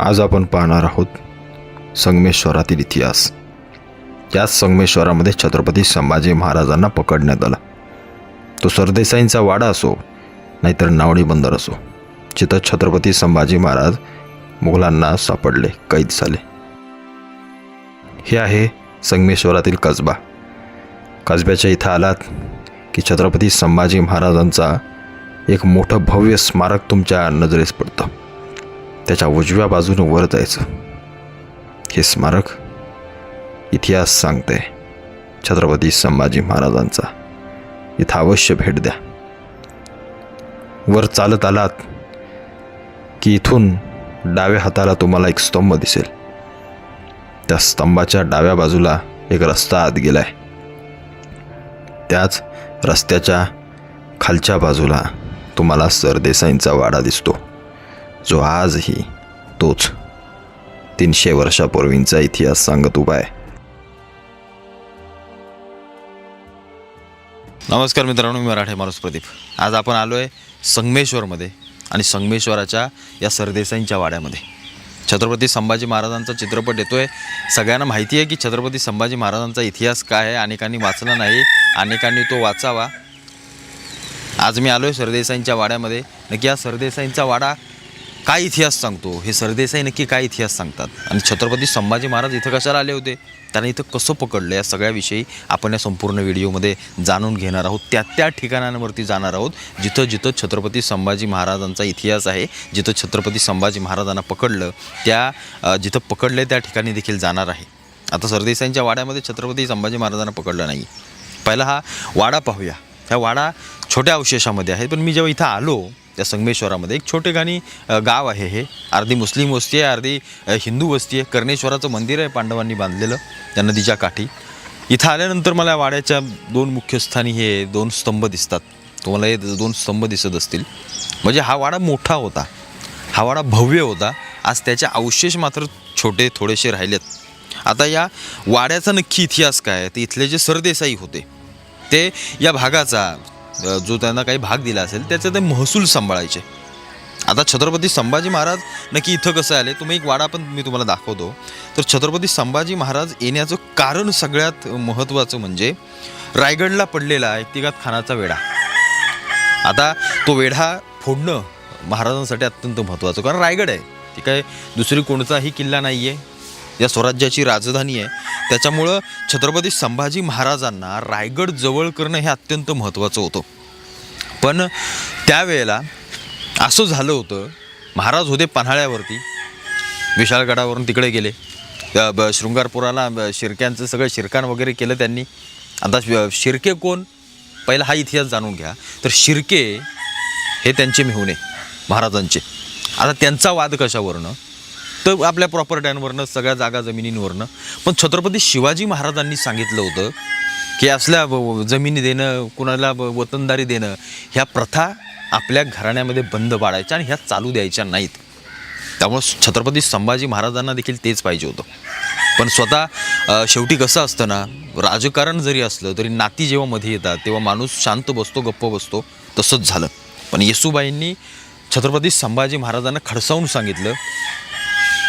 आज आपण पाहणार आहोत संगमेश्वरातील इतिहास. याच संगमेश्वरामध्ये छत्रपती संभाजी महाराजांना पकडण्यात आला. तो सरदेसाईंचा वाडा असो नाहीतर नावडी बंदर असो जिथं छत्रपती संभाजी महाराज मुघलांना सापडले कैद झाले. हे आहे संगमेश्वरातील कसबा. कसब्याच्या इथं आलात की छत्रपती संभाजी महाराजांचा एक मोठं भव्य स्मारक तुमच्या नजरेस पडतं. त्याच्या उजव्या बाजूने वर जायचं. हे स्मारक इतिहास सांगते. छत्रपती संभाजी महाराजांचा. इथं अवश्य भेट द्या. वर चालत आलात की इथून डाव्या हाताला तुम्हाला एक स्तंभ दिसेल. त्या स्तंभाच्या डाव्या बाजूला एक रस्ता आत गेलाय. त्याच रस्त्याच्या खालच्या बाजूला तुम्हाला सरदेसाईंचा वाडा दिसतो. जो आजही तोच तीनशे वर्षापूर्वींचा इतिहास सांगत उभा आहे. नमस्कार मित्रांनो मी मराठे माणूस प्रदीप. आज आपण आलो आहे संगमेश्वरमध्ये आणि संगमेश्वराच्या या सरदेसाईंच्या वाड्यामध्ये. छत्रपती संभाजी महाराजांचा चित्रपट येतो आहे सगळ्यांना माहिती आहे की छत्रपती संभाजी महाराजांचा इतिहास काय आहे अनेकांनी वाचला नाही अनेकांनी तो वाचावा. आज मी आलो आहे सरदेसाईंच्या वाड्यामध्ये. नक्की या सरदेसाईंचा वाडा काय इतिहास सांगतो? हे सरदेसाई नक्की काय इतिहास सांगतात? आणि छत्रपती संभाजी महाराज इथं कशाला आले होते? त्यांना इथं कसं पकडलं? या सगळ्याविषयी आपण या संपूर्ण व्हिडिओमध्ये जाणून घेणार आहोत. त्या त्या ठिकाणांवरती जाणार आहोत जिथं जिथं छत्रपती संभाजी महाराजांचा इतिहास आहे जिथं छत्रपती संभाजी महाराजांना पकडलं त्या जिथं पकडलं त्या ठिकाणी देखील जाणार आहे. आता सरदेसाईंच्या वाड्यामध्ये छत्रपती संभाजी महाराजांना पकडलं नाही. पहिला हा वाडा पाहूया. ह्या वाडा छोट्या अवशेषामध्ये आहे पण मी जेव्हा इथं आलो त्या संगमेश्वरामध्ये. एक छोटे गाणी गाव आहे हे. अर्धी मुस्लिम वस्ती आहे अर्धी हिंदू वस्ती आहे. कर्णेश्वराचं मंदिर आहे पांडवांनी बांधलेलं त्या नदीच्या काठी. इथं आल्यानंतर मला वाड्याच्या दोन मुख्य स्थानी हे दोन स्तंभ दिसतात. तुम्हाला हे दोन स्तंभ दिसत असतील. म्हणजे हा वाडा मोठा होता. हा वाडा भव्य होता. आज त्याचे अवशेष मात्र छोटे थोडेसे राहिलेत. आता या वाड्याचा नक्की इतिहास काय आहे? ते इथले जे सरदेसाई होते ते या भागाचा जो त्यांना काही भाग दिला असेल त्याचा ते महसूल सांभाळायचे. आता छत्रपती संभाजी महाराज नक्की इथं कसं आले? तुम्ही एक वाडा पण मी तुम्हाला दाखवतो. तर छत्रपती संभाजी महाराज येण्याचं कारण सगळ्यात महत्त्वाचं म्हणजे रायगडला पडलेला एकतिगात खानाचा वेढा. आता तो वेढा फोडणं महाराजांसाठी अत्यंत महत्त्वाचं. कारण रायगड आहे. ती काय दुसरी कोणताही किल्ला नाही आहे या स्वराज्याची राजधानी आहे. त्याच्यामुळं छत्रपती संभाजी महाराजांना रायगड जवळ करणं हे अत्यंत महत्त्वाचं होतं. पण त्यावेळेला असं झालं होतं महाराज होते पन्हाळ्यावरती विशाळगडावरून तिकडे गेले. ब- शृंगारपुराला शिरक्यांचं सगळं शिरकाण वगैरे केलं त्यांनी. आता शि- शिर्के कोण? पहिला हा इतिहास जाणून घ्या. तर शिर्के हे त्यांचे मेहुणे महाराजांचे. आता त्यांचा वाद कशावरनं? तर आपल्या प्रॉपर्ट्यांवरनं सगळ्या जागा जमिनींवरनं पण छत्रपती शिवाजी महाराजांनी सांगितलं होतं की असल्या जमिनी देणं कुणाला वतनदारी देणं ह्या प्रथा आपल्या घराण्यामध्ये बंद पाडायच्या आणि ह्या चालू द्यायच्या नाहीत. त्यामुळं छत्रपती संभाजी महाराजांना देखील तेच पाहिजे होतं. पण स्वतः शेवटी कसं असतं ना राजकारण जरी असलं तरी नाती जेव्हा मध्ये येतात तेव्हा माणूस शांत बसतो गप्प बसतो तसंच झालं. पण येसूबाईंनी छत्रपती संभाजी महाराजांना खडसावून सांगितलं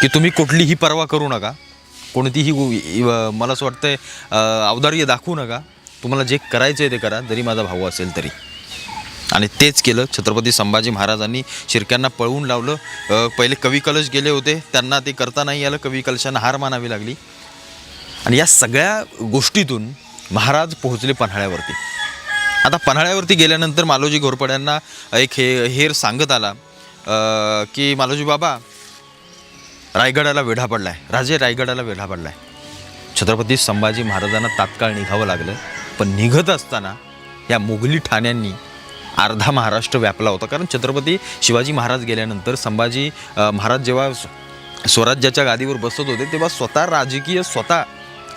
की तुम्ही कुठलीही पर्वा करू नका. कोणतीही मला असं वाटतंय अवधार्य दाखवू नका. तुम्हाला जे करायचं आहे ते करा जरी माझा भाऊ असेल तरी. आणि तेच केलं छत्रपती संभाजी महाराजांनी शिरक्यांना पळवून लावलं. पहिले कवी कलश गेले होते त्यांना ते करता नाही आलं कवी कलशांना हार मानावी लागली. आणि या सगळ्या गोष्टीतून महाराज पोहोचले पन्हाळ्यावरती. आता पन्हाळ्यावरती गेल्यानंतर मालोजी घोरपड्यांना एक हे हेर सांगत आला की मालोजी बाबा रायगडाला वेढा पडला आहे राजे रायगडाला वेढा पडला आहे छत्रपती संभाजी महाराजांना तात्काळ निघावं लागलं. पण निघत असताना या मुघली ठाण्यांनी अर्धा महाराष्ट्र व्यापला होता. कारण छत्रपती शिवाजी महाराज गेल्यानंतर संभाजी महाराज जेव्हा स्व- स्वराज्याच्या गादीवर बसत होते तेव्हा स्वतः राजकीय स्वतः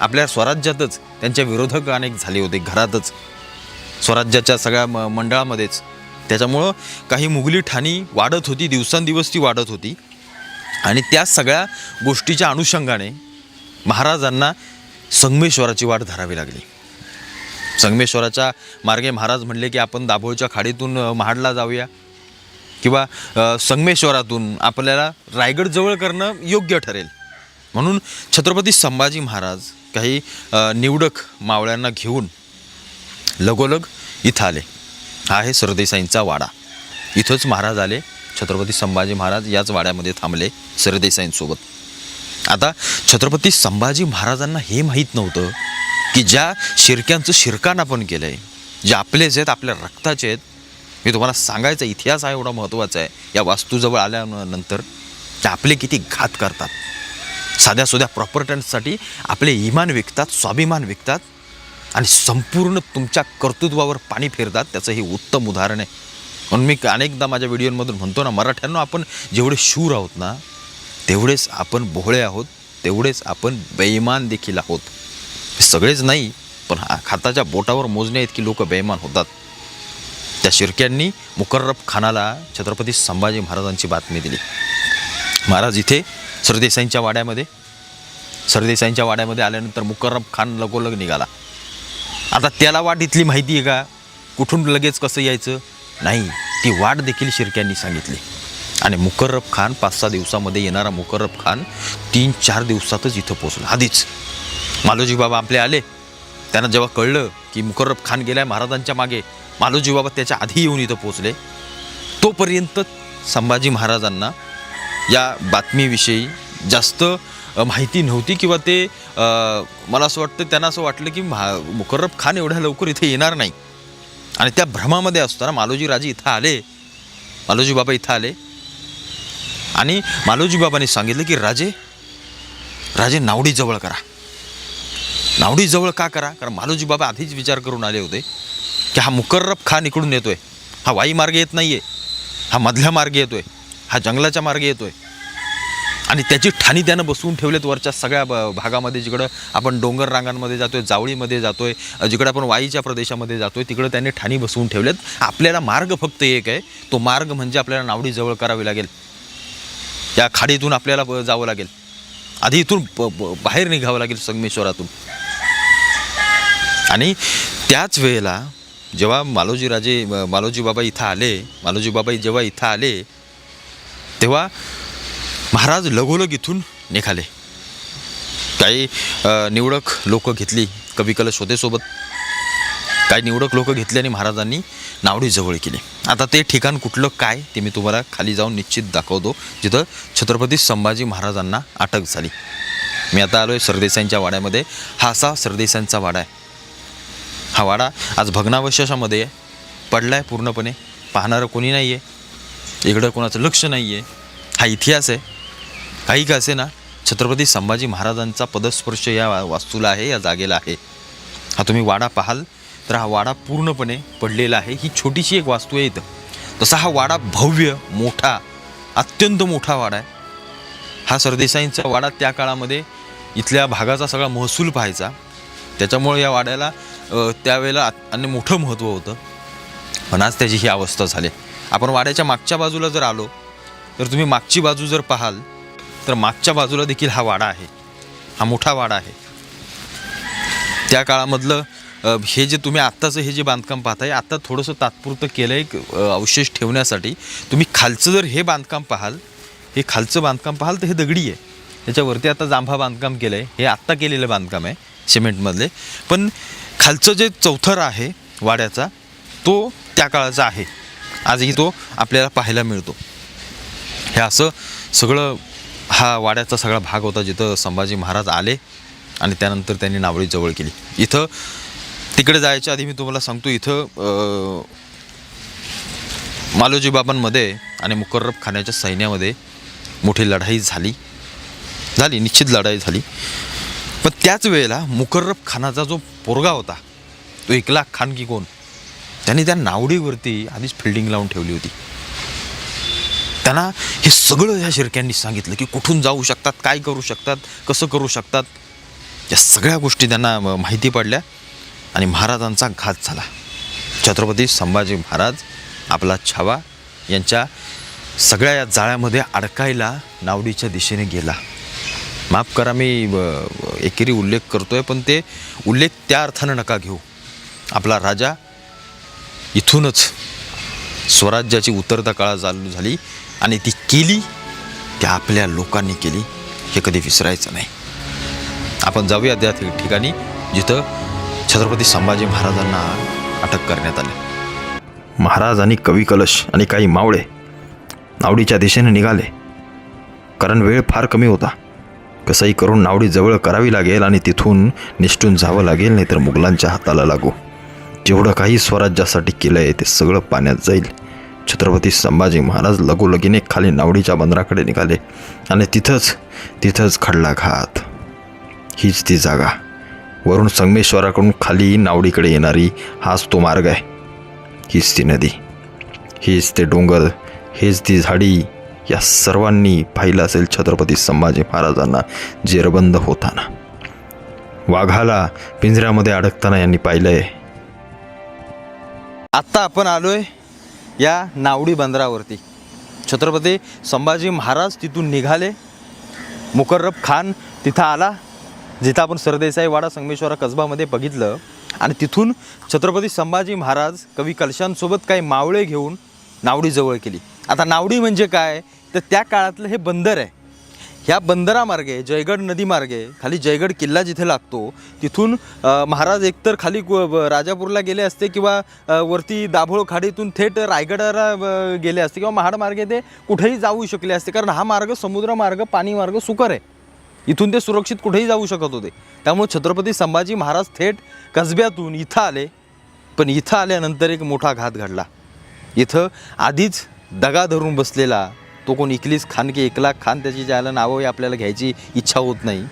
आपल्या स्वराज्यातच त्यांच्या विरोधक अनेक झाले होते घरातच. स्वराज्याच्या सगळ्या म मंडळामध्येच. त्याच्यामुळं काही मुघली ठाणी वाढत होती दिवसांदिवस ती वाढत होती. आणि त्या सगळ्या गोष्टीच्या अनुषंगाने महाराजांना संगमेश्वराची वाट धरावी लागली. संगमेश्वराच्या मार्गे महाराज म्हणले की आपण दाभोळच्या खाडीतून महाडला जाऊया किंवा संगमेश्वरातून आपल्याला रायगडजवळ करणं योग्य ठरेल. म्हणून छत्रपती संभाजी महाराज काही निवडक मावळ्यांना घेऊन लगोलग इथं आले. हा आहे सरदेसाईंचा वाडा. इथंच महाराज आले. छत्रपती संभाजी महाराज याच वाड्यामध्ये थांबले सरदेसाईंसोबत आता छत्रपती संभाजी महाराजांना हे माहीत नव्हतं की ज्या शिरक्यांचं शिरकान आपण केलं आहे जे आपलेच आहेत आपल्या रक्ताचे आहेत मी तुम्हाला सांगायचा इतिहास हा एवढा महत्त्वाचा आहे. या वास्तूजवळ आल्यानंतर ते आपले किती घात करतात. साध्या सुध्या प्रॉपर्टन्ससाठी आपले इमान विकतात स्वाभिमान विकतात आणि संपूर्ण तुमच्या कर्तृत्वावर पाणी फिरतात त्याचं हे उत्तम उदाहरण आहे. म्हणून मी अनेकदा माझ्या व्हिडिओमधून म्हणतो ना मराठ्यांना आपण जेवढे शूर आहोत ना तेवढेच आपण बोहळे आहोत तेवढेच आपण बेईमान देखील आहोत. सगळेच नाही पण हा खाताच्या बोटावर मोजण्या इतकी लोक बेईमान होतात. त्या शिर्क्यांनी मुकर्रब खानाला छत्रपती संभाजी महाराजांची बातमी दिली. महाराज इथे सरदेसाईंच्या वाड्यामध्ये सरदेसाईंच्या वाड्यामध्ये आल्यानंतर मुकर्रब खान लगोलग निघाला. आता त्याला वाट इथली माहिती आहे का? कुठून लगेच कसं यायचं? नाही ती वाट देखील शिर्क्यांनी सांगितली. आणि मुकर्रब खान पाच सहा दिवसामध्ये येणारा मुकर्रब खान तीन चार दिवसातच इथं पोचला आधीच. मालोजी बाबा आपले आले. त्यांना जेव्हा कळलं की मुकर्रब खान गेलाय महाराजांच्या मागे मालोजी बाबा त्याच्या आधी येऊन इथं पोचले तोपर्यंत संभाजी महाराजांना या बातमीविषयी जास्त माहिती नव्हती किंवा ते मला असं वाटतं त्यांना असं वाटलं की महा मुकर्रब खान एवढ्या लवकर इथे येणार नाही. आणि त्या भ्रमामध्ये असताना मालोजी राजे इथं आले. मालोजी बाबा इथं आले. आणि मालोजी बाबांनी सांगितलं की राजे राजे नावडीजवळ करा. नावडीजवळ का करा? कारण मालोजी बाबा आधीच विचार करून आले होते की हा मुकर्रब खान इकडून येतोय. हा वाई मार्गे येत नाही आहे हा मधल्या मार्गे येतोय. हा जंगलाच्या मार्गे येतोय. आणि त्याची ठाणी त्यानं बसवून ठेवलेत वरच्या सगळ्या ब- भागामध्ये जिकडं आपण डोंगर रांगांमध्ये जातोय जावळीमध्ये जातोय आहे जिकडं आपण वाईच्या प्रदेशामध्ये जातोय तिकडं त्यांनी ठाणी बसवून ठेवलेत. आपल्याला मार्ग फक्त एक आहे तो मार्ग म्हणजे आपल्याला नावडी जवळ करावी लागेल. या खाडीतून आपल्याला जावं लागेल. आधी इथून ब- बाहेर निघावं लागेल संगमेश्वरातून. आणि त्याच वेळेला जेव्हा मालोजी राजे मालोजी बाबा इथं आले मालोजी बाबा जेव्हा इथं आले तेव्हा महाराज लगोलग इथून निघाले. काही निवडक लोक घेतली कविकल शोधेसोबत काही निवडक लोक घेतली आणि महाराजांनी नावडी जवळ केली. आता ते ठिकाण कुठलं काय ते मी तुम्हाला खाली जाऊन निश्चित दाखवतो. जिथं छत्रपती संभाजी महाराजांना अटक झाली. मी आता आलो आहे सरदेसाईंच्या वाड्यामध्ये. हा असा सरदेसाईंचा वाडा आहे. हा वाडा आज भग्नावशेषामध्ये पडला आहे पूर्णपणे. पाहणारं कोणी नाही आहे इकडं कोणाचं लक्ष नाही आहे हा इतिहास आहे. काही का असे ना छत्रपती संभाजी महाराजांचा पदस्पर्श या वा- वास्तूला आहे या जागेला आहे. हा तुम्ही वाडा पाहाल तर हा वाडा पूर्णपणे पडलेला आहे. ही छोटीशी एक वास्तू आहे इथं. तसा हा वाडा भव्य मोठा अत्यंत मोठा वाडा आहे. हा सरदेसाईंचा वाडा त्या काळामध्ये इथल्या भागाचा सगळा महसूल पाहायचा. त्याच्यामुळे या वाड्याला त्यावेळेला अन्य मोठं महत्त्व होतं. पण आज त्याची ही अवस्था झाली. आपण वाड्याच्या मागच्या बाजूला जर आलो तर तुम्ही मागची बाजू जर पाहाल तर मागच्या बाजूला देखील हा वाडा आहे. हा मोठा वाडा आहे. त्या काळामधलं हे जे तुम्ही आत्ताचं हे जे बांधकाम पाहताय आत्ता थोडंसं तात्पुरतं केलं आहे अवशेष ठेवण्यासाठी. तुम्ही खालचं जर हे बांधकाम पाहाल हे खालचं बांधकाम पाहाल तर हे दगडी आहे. त्याच्यावरती आता जांभा बांधकाम केलं आहे हे आत्ता केलेलं बांधकाम आहे सिमेंटमधले. पण खालचं जे चौथर आहे वाड्याचा तो त्या काळाचा आहे. आजही तो आपल्याला पाहायला मिळतो. हे असं सगळं हा वाड्याचा सगळा भाग होता जिथं संभाजी महाराज आले आणि त्यानंतर त्यांनी नावडी जवळ केली. इथं तिकडे जायच्या आधी मी तुम्हाला सांगतो इथं मालोजी बाबांमध्ये आणि मुकर्रब खानाच्या सैन्यामध्ये मोठी लढाई झाली. झाली निश्चित लढाई झाली. पण त्याच वेळेला मुकर्रब खानाचा जो पोरगा होता तो एकला खान की कोण? त्यांनी त्या नावडीवरती आधीच फिल्डिंग लावून ठेवली होती. त्यांना हे सगळं ह्या शिरक्यांनी सांगितलं की कुठून जाऊ शकतात काय करू शकतात कसं करू शकतात या सगळ्या गोष्टी त्यांना म- माहिती पडल्या आणि महाराजांचा घात झाला. छत्रपती संभाजी महाराज आपला छावा यांच्या सगळ्या या जाळ्यामध्ये अडकायला नावडीच्या दिशेने गेला. माफ करा मी एकेरी उल्लेख करतोय पण ते उल्लेख त्या अर्थानं नका घेऊ. आपला राजा इथूनच स्वराज्याची उतरता काळा चालू झाली आणि ती केली त्या आपल्या लोकांनी केली हे कधी विसरायचं नाही. आपण जाऊया त्या ठिकाणी जिथं छत्रपती संभाजी महाराजांना अटक करण्यात आली. महाराज आणि कवी कलश आणि काही मावळे नावडीच्या दिशेने निघाले. कारण वेळ फार कमी होता. कसंही करून नावडी जवळ करावी लागेल आणि तिथून निष्ठून जावं लागेल नाहीतर मुघलांच्या हाताला लागू. जेवढं काही स्वराज्यासाठी केलं आहे ते सगळं पाण्यात जाईल. छत्रपती संभाजी महाराज लगोलगीने खाली नावडीच्या बंदराकडे निघाले आणि तिथंच तिथंच खडला घात. हीच ती जागा. वरून संगमेश्वराकडून खाली नावडीकडे येणारी हाच तो मार्ग आहे. हीच ती नदी. हीच ते डोंगर. हेच ती झाडी. या सर्वांनी पाहिलं असेल छत्रपती संभाजी महाराजांना जेरबंद होताना. वाघाला पिंजऱ्यामध्ये अडकताना यांनी पाहिलंय. आत्ता आपण आलोय या नावडी बंदरावरती. छत्रपती संभाजी महाराज तिथून निघाले. मुकर्रब खान तिथं आला. जिथं आपण सरदेसाई वाडा संगमेश्वरा कसबामध्ये बघितलं. आणि तिथून छत्रपती संभाजी महाराज कवी कलशांसोबत काही मावळे घेऊन नावडी जवळ केली. आता नावडी म्हणजे काय? तर त्या काळातलं हे बंदर आहे. ह्या बंदरामार्गे जयगड नदीमार्गे खाली जयगड किल्ला जिथे लागतो तिथून महाराज एकतर खाली राजापूरला गेले असते किंवा वरती दाभोळ खाडीतून थेट रायगडाला गेले असते किंवा महाडमार्गे ते कुठेही जाऊ शकले असते. कारण हा मार्ग समुद्रमार्ग पाणीमार्ग पाणी मार्ग सुकर आहे. इथून ते सुरक्षित कुठेही जाऊ शकत होते. त्यामुळे छत्रपती संभाजी महाराज थेट कसब्यातून इथं आले. पण इथं आल्यानंतर एक मोठा घात घडला. इथं आधीच दगा धरून बसलेला तो कोण इकलीस खान की एकला खान त्याची ज्याला नावं आपल्याला घ्यायची इच्छा होत नाही.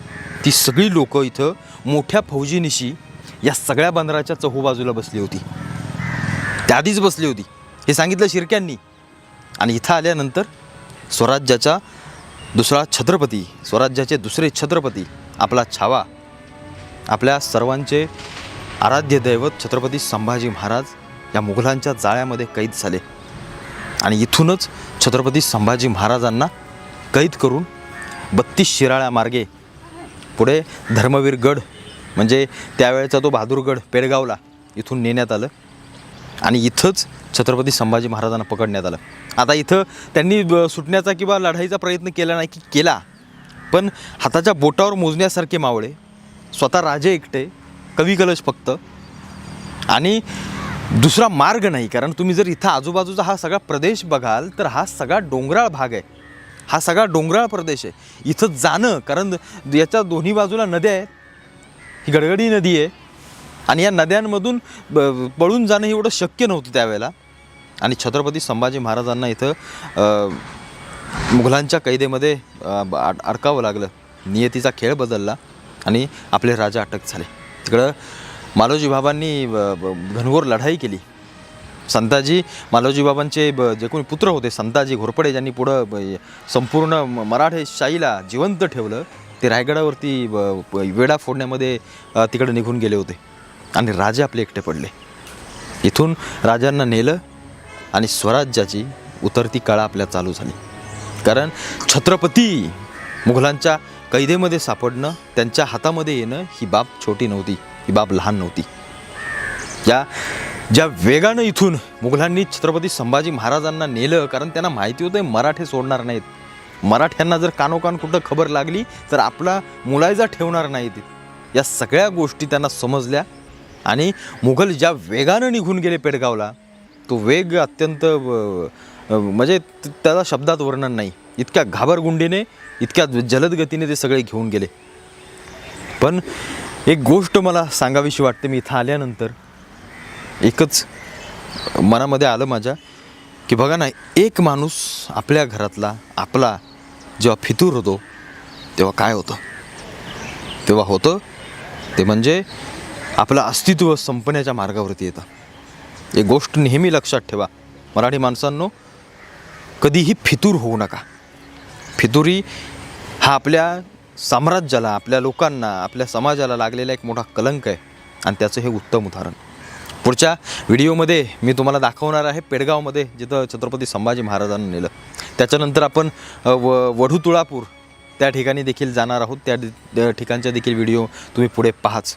ती सगळी लोकं इथं मोठ्या फौजीनिशी या सगळ्या बंदराच्या चहूबाजूला बसली होती. त्या आधीच बसली होती. हे सांगितलं शिर्क्यांनी. आणि इथं आल्यानंतर स्वराज्याचा दुसरा छत्रपती स्वराज्याचे दुसरे छत्रपती आपला छावा आपल्या सर्वांचे आराध्य दैवत छत्रपती संभाजी महाराज या मुघलांच्या जाळ्यामध्ये कैद झाले. आणि इथूनच छत्रपती संभाजी महाराजांना कैद करून बत्तीस शिराळ्या मार्गे पुढे धर्मवीर गड म्हणजे त्यावेळेचा तो बहादूरगड पेडगावला इथून नेण्यात आलं. आणि इथंच छत्रपती संभाजी महाराजांना पकडण्यात आलं. आता इथं त्यांनी सुटण्याचा किंवा लढाईचा प्रयत्न केला नाही की केला. पण हाताच्या बोटावर मोजण्यासारखे मावळे स्वतः राजे एकटे कवी कलश फक्त. आणि दुसरा मार्ग नाही कारण तुम्ही जर इथं आजूबाजूचा हा सगळा प्रदेश बघाल तर हा सगळा डोंगराळ भाग आहे. हा सगळा डोंगराळ प्रदेश आहे. इथं जाणं कारण याच्या दोन्ही बाजूला नद्या आहेत. ही गडगडी नदी आहे. आणि या नद्यांमधून ब- पळून जाणं एवढं शक्य नव्हतं त्यावेळेला. आणि छत्रपती संभाजी महाराजांना इथं मुघलांच्या कैदेमध्ये ब- अड- अडकावं लागलं. नियतीचा खेळ बदलला आणि आपले राजा अटक झाले. तिकडं मालोजी बाबांनी ब- ब- घनघोर लढाई केली. संताजी मालोजी बाबांचे ब- जे कोणी पुत्र होते संताजी घोरपडे ज्यांनी पुढं संपूर्ण म- मराठे शाहीला जिवंत ठेवलं ते रायगडावरती ब- वेढा फोडण्यामध्ये तिकडे निघून गेले होते. आणि राजे आपले एकटे पडले. इथून राजांना नेलं आणि स्वराज्याची उतरती काळा आपल्या चालू झाली. कारण छत्रपती मुघलांच्या कैदेमध्ये सापडणं त्यांच्या हातामध्ये येणं ही बाब छोटी नव्हती. ही बाब लहान नव्हती. या ज्या वेगानं इथून मुघलांनी छत्रपती संभाजी महाराजांना नेलं कारण त्यांना माहिती होतं मराठे सोडणार नाहीत. मराठ्यांना जर कानोकान कुठं खबर लागली तर आपला मुलायजा ठेवणार नाहीत. या सगळ्या गोष्टी त्यांना समजल्या आणि मुघल ज्या वेगानं निघून गेले पेडगावला तो वेग अत्यंत म्हणजे त्याचा त्याला शब्दात वर्णन नाही. इतक्या घाबरगुंडीने इतक्या जलदगतीने ते सगळे घेऊन गेले. पण एक गोष्ट मला सांगावीशी वाटते मी इथं आल्यानंतर. एकच मनामध्ये आलं माझ्या की बघा ना एक माणूस आपल्या घरातला आपला जेव्हा फितूर होतो तेव्हा काय होतं? तेव्हा होतं ते म्हणजे आपलं अस्तित्व संपण्याच्या मार्गावरती येतं. एक गोष्ट नेहमी लक्षात ठेवा मराठी माणसांनो कधीही फितूर होऊ नका. फितुरी हा आपल्या साम्राज्याला आपल्या लोकांना आपल्या समाजाला लागलेला एक मोठा कलंक आहे आणि त्याचं हे उत्तम उदाहरण. पुढच्या व्हिडिओमध्ये मी तुम्हाला दाखवणार आहे पेडगावमध्ये जिथं छत्रपती संभाजी महाराजांना नेलं. त्याच्यानंतर आपण व वढू तुळापूर त्या ठिकाणी देखील जाणार आहोत. त्या त्या ठिकाणच्या देखील व्हिडिओ तुम्ही पुढे पाहाच.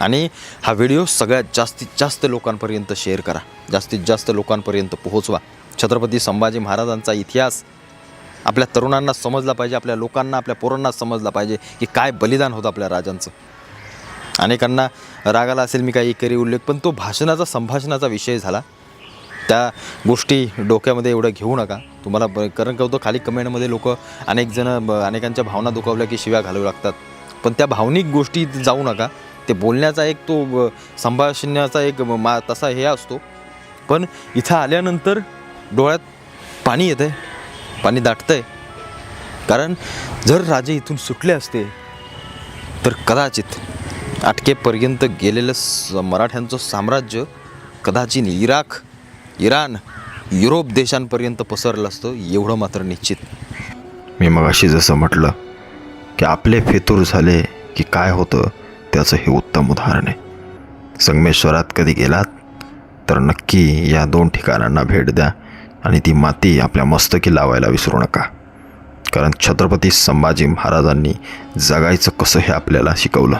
आणि हा व्हिडिओ सगळ्यात जास्तीत जास्त लोकांपर्यंत शेअर करा. जास्तीत जास्त लोकांपर्यंत पोहोचवा. छत्रपती संभाजी महाराजांचा इतिहास आपल्या तरुणांना समजला पाहिजे आपल्या लोकांना आपल्या पोरांना समजला पाहिजे की काय बलिदान होतं आपल्या राजांचं. अनेकांना रागाला असेल मी काही करी उल्लेख पण तो भाषणाचा संभाषणाचा विषय झाला. त्या गोष्टी डोक्यामध्ये एवढं घेऊ नका. तुम्हाला ब- कारण का होतं खाली कमेंटमध्ये लोक अनेक जण ब- अनेकांच्या भावना दुखावल्या की शिव्या घालू लागतात. पण त्या भावनिक गोष्टी जाऊ नका. ते बोलण्याचा एक तो संभाषण्याचा संभाषणाचा एक मा तसा हे असतो. पण इथं आल्यानंतर डोळ्यात पाणी येतं आहे पाणी दाटतं आहे कारण जर राजे इथून सुटले असते तर कदाचित अटकेपर्यंत गेलेलं स मराठ्यांचं साम्राज्य कदाचित इराक इराण युरोप देशांपर्यंत पसरलं असतं एवढं मात्र निश्चित. मी मगाशी जसं म्हटलं की आपले फेतूर झाले की काय होतं त्याचं हे उत्तम उदाहरण आहे. संगमेश्वरात कधी गेलात तर नक्की या दोन ठिकाणांना भेट द्या. आणि ती माती आपल्या मस्तकी लावायला विसरू नका. कारण छत्रपती संभाजी महाराजांनी जगायचं कसं हे आपल्याला शिकवलं.